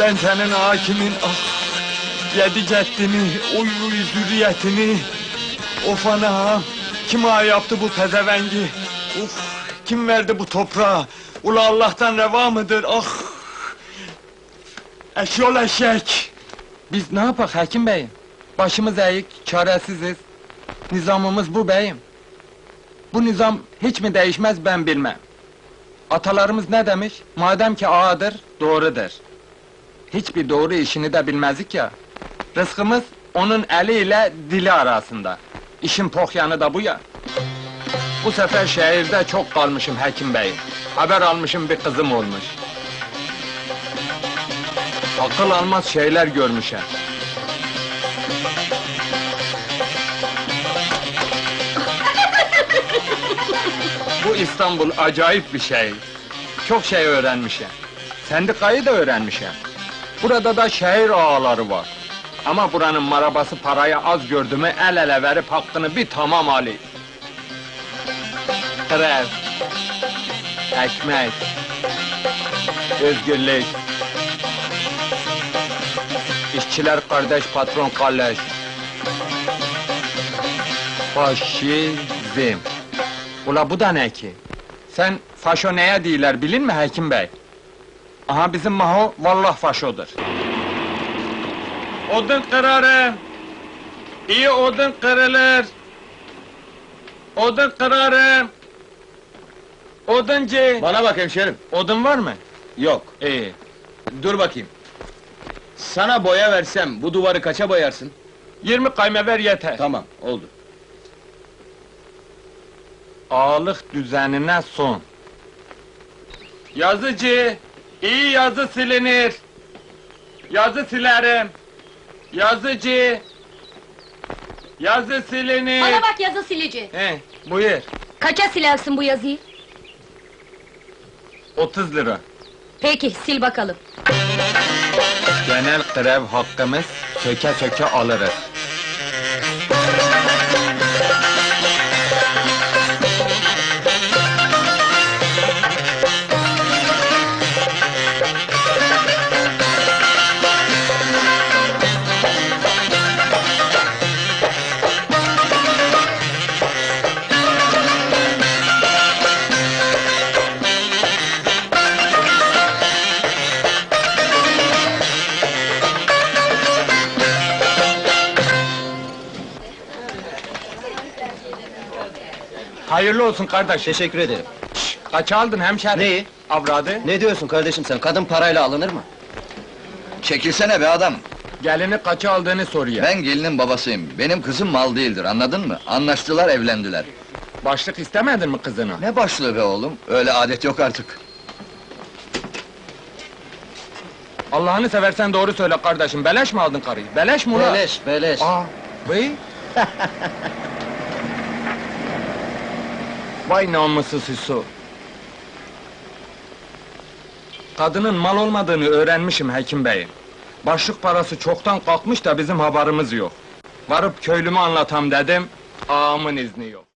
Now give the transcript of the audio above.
Ben senin hakimin ah Yedi ceddini, uy uy zürriyetini. Of anam Kim ağa yaptı bu pezevengi? Uf kim verdi bu toprağı? Ula Allah'tan reva mıdır? Ah! Eşyol eşek! Biz ne yapak hakim beyim? Başımız eğik, çaresiziz. Nizamımız bu beyim. Bu nizam hiç mi değişmez ben bilmem. Atalarımız ne demiş? Madem ki ağadır, doğrudur. Hiçbir doğru işini de bilmezdik ya. Rızkımız onun eliyle dili arasında. İşin pohyanı da bu ya. Bu sefer şehirde çok kalmışım hekim bey. Haber almışım bir kızım olmuş. Akıl almaz şeyler görmüşüm. Bu İstanbul acayip bir şey. Çok şey öğrenmişim. Sendikayı da öğrenmişim. Burada da şehir ağaları var. Ama buranın marabası parayı az gördü mü el ele verip hakkını bir tamam ali. Grev, ekmek, özgürlük, işçiler kardeş, patron kalleş. Faşizm. Ula bu da ne ki? Sen faşo neye değiller bilin mi hekim bey? Aha bizim Maho vallah faşodur. Odun kırarım. İyi odun kırılır. Odun kırarım. Oduncu. Bana bak hemşerim. Odun var mı? Yok. İyi. Dur bakayım. Sana boya versem bu duvarı kaça boyarsın? 20 kayme ver yeter. Tamam, oldu. Ağalık düzenine son. Yazıcı, iyi yazı silinir. Yazı silerim. Yazıcı, yazı silinir. Bana bak yazı silici. He, buyur. Kaça silersin bu yazıyı? 30 lira. Peki, sil bakalım. Genel grev hakkımız söke söke alırız. Hayırlı olsun kardeş. Teşekkür ederim. Kaç aldın hemşerim? Neyi? Avradı. Ne diyorsun kardeşim sen? Kadın parayla alınır mı? Çekilsene be adam! Gelini kaça aldığını soruyor. Ben gelinin babasıyım. Benim kızım mal değildir, anladın mı? Anlaştılar, evlendiler. Başlık istemedin mi kızına? Ne başlığı be oğlum? Öyle adet yok artık. Allah'ını seversen doğru söyle kardeşim. Beleş mi aldın karıyı? Beleş mi ulan? Beleş, beleş. Aa, bey. Vay namussuz Hüsnü. Kadının mal olmadığını öğrenmişim hekim bey. Başlık parası çoktan kalkmış da bizim haberimiz yok. Varıp köylümü anlatam dedim, ağamın izni yok.